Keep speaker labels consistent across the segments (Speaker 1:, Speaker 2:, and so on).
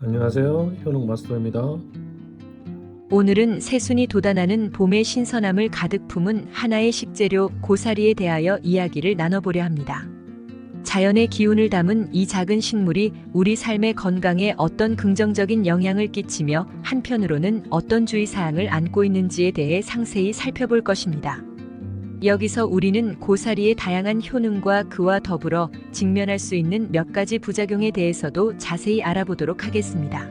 Speaker 1: 안녕하세요. 현욱 마스터입니다.
Speaker 2: 오늘은 새순이 돋아나는 봄의 신선함을 가득 품은 하나의 식재료 고사리에 대하여 이야기를 나눠보려 합니다. 자연의 기운을 담은 이 작은 식물이 우리 삶의 건강에 어떤 긍정적인 영향을 끼치며 한편으로는 어떤 주의사항을 안고 있는지에 대해 상세히 살펴볼 것입니다. 여기서 우리는 고사리의 다양한 효능과 그와 더불어 직면할 수 있는 몇 가지 부작용에 대해서도 자세히 알아보도록 하겠습니다.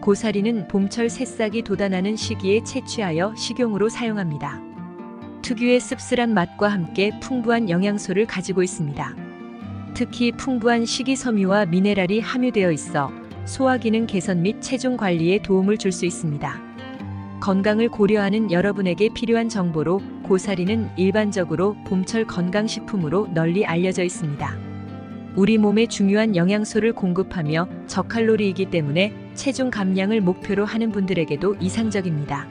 Speaker 2: 고사리는 봄철 새싹이 돋아나는 시기에 채취하여 식용으로 사용합니다. 특유의 씁쓸한 맛과 함께 풍부한 영양소를 가지고 있습니다. 특히 풍부한 식이섬유와 미네랄이 함유되어 있어 소화 기능 개선 및 체중 관리에 도움을 줄 수 있습니다. 건강을 고려하는 여러분에게 필요한 정보로 고사리는 일반적으로 봄철 건강식품으로 널리 알려져 있습니다. 우리 몸에 중요한 영양소를 공급하며 저칼로리이기 때문에 체중 감량을 목표로 하는 분들에게도 이상적입니다.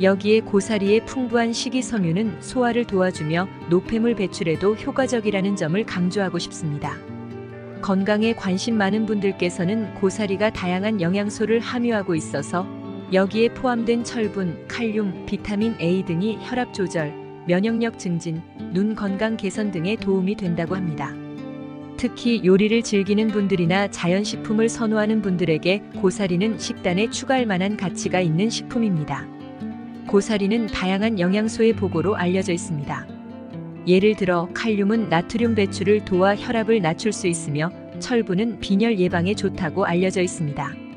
Speaker 2: 여기에 고사리의 풍부한 식이섬유는 소화를 도와주며 노폐물 배출에도 효과적이라는 점을 강조하고 싶습니다. 건강에 관심 많은 분들께서는 고사리가 다양한 영양소를 함유하고 있어서 여기에 포함된 철분, 칼륨, 비타민 A 등이 혈압 조절, 면역력 증진, 눈 건강 개선 등에 도움이 된다고 합니다. 특히 요리를 즐기는 분들이나 자연식품을 선호하는 분들에게 고사리는 식단에 추가할 만한 가치가 있는 식품입니다. 고사리는 다양한 영양소의 보고로 알려져 있습니다. 예를 들어 칼륨은 나트륨 배출을 도와 혈압을 낮출 수 있으며 철분은 빈혈 예방에 좋다고 알려져 있습니다.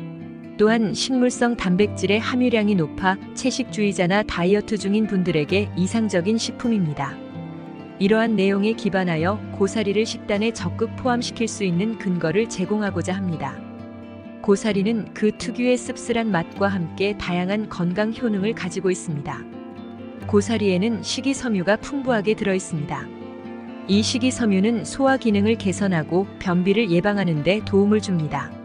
Speaker 2: 또한 식물성 단백질의 함유량이 높아 채식주의자나 다이어트 중인 분들에게 이상적인 식품입니다. 이러한 내용에 기반하여 고사리를 식단에 적극 포함시킬 수 있는 근거를 제공하고자 합니다. 고사리는 그 특유의 씁쓸한 맛과 함께 다양한 건강 효능을 가지고 있습니다. 고사리에는 식이섬유가 풍부하게 들어 있습니다. 이 식이섬유는 소화 기능을 개선하고 변비를 예방하는 데 도움을 줍니다.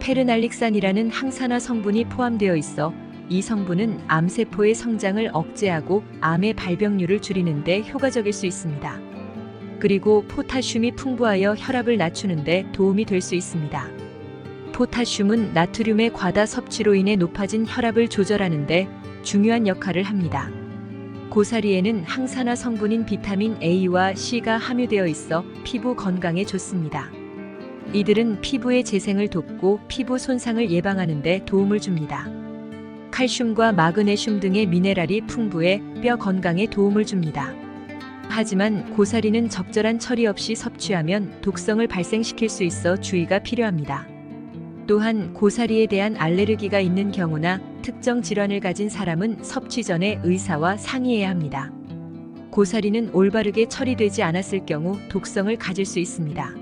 Speaker 2: 페르날릭산이라는 항산화 성분이 포함되어 있어 이 성분은 암세포의 성장을 억제하고 암의 발병률을 줄이는 데 효과적일 수 있습니다. 그리고 포타슘이 풍부하여 혈압을 낮추는 데 도움이 될 수 있습니다. 포타슘은 나트륨의 과다 섭취로 인해 높아진 혈압을 조절하는 데 중요한 역할을 합니다. 고사리에는 항산화 성분인 비타민 A와 C가 함유되어 있어 피부 건강에 좋습니다. 이들은 피부의 재생을 돕고 피부 손상을 예방하는 데 도움을 줍니다. 칼슘과 마그네슘 등의 미네랄이 풍부해 뼈 건강에 도움을 줍니다. 하지만 고사리는 적절한 처리 없이 섭취하면 독성을 발생시킬 수 있어 주의가 필요합니다. 또한 고사리에 대한 알레르기가 있는 경우나 특정 질환을 가진 사람은 섭취 전에 의사와 상의해야 합니다. 고사리는 올바르게 처리되지 않았을 경우 독성을 가질 수 있습니다.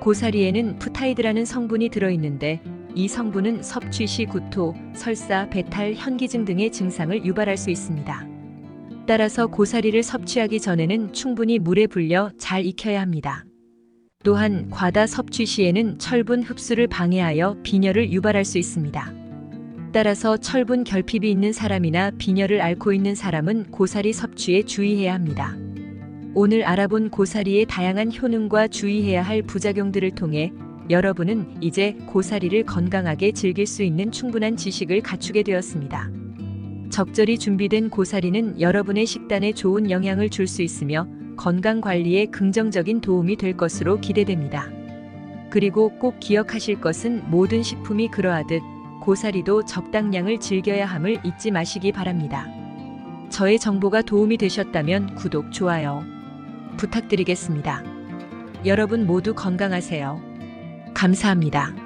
Speaker 2: 고사리에는 푸타이드라는 성분이 들어있는데 이 성분은 섭취 시 구토, 설사, 배탈, 현기증 등의 증상을 유발할 수 있습니다. 따라서 고사리를 섭취하기 전에는 충분히 물에 불려 잘 익혀야 합니다. 또한 과다 섭취 시에는 철분 흡수를 방해하여 빈혈을 유발할 수 있습니다. 따라서 철분 결핍이 있는 사람이나 빈혈을 앓고 있는 사람은 고사리 섭취에 주의해야 합니다. 오늘 알아본 고사리의 다양한 효능과 주의해야 할 부작용들을 통해 여러분은 이제 고사리를 건강하게 즐길 수 있는 충분한 지식을 갖추게 되었습니다. 적절히 준비된 고사리는 여러분의 식단에 좋은 영향을 줄 수 있으며 건강 관리에 긍정적인 도움이 될 것으로 기대됩니다. 그리고 꼭 기억하실 것은 모든 식품이 그러하듯 고사리도 적당량을 즐겨야 함을 잊지 마시기 바랍니다. 저의 정보가 도움이 되셨다면 구독, 좋아요 부탁드리겠습니다. 여러분 모두 건강하세요. 감사합니다.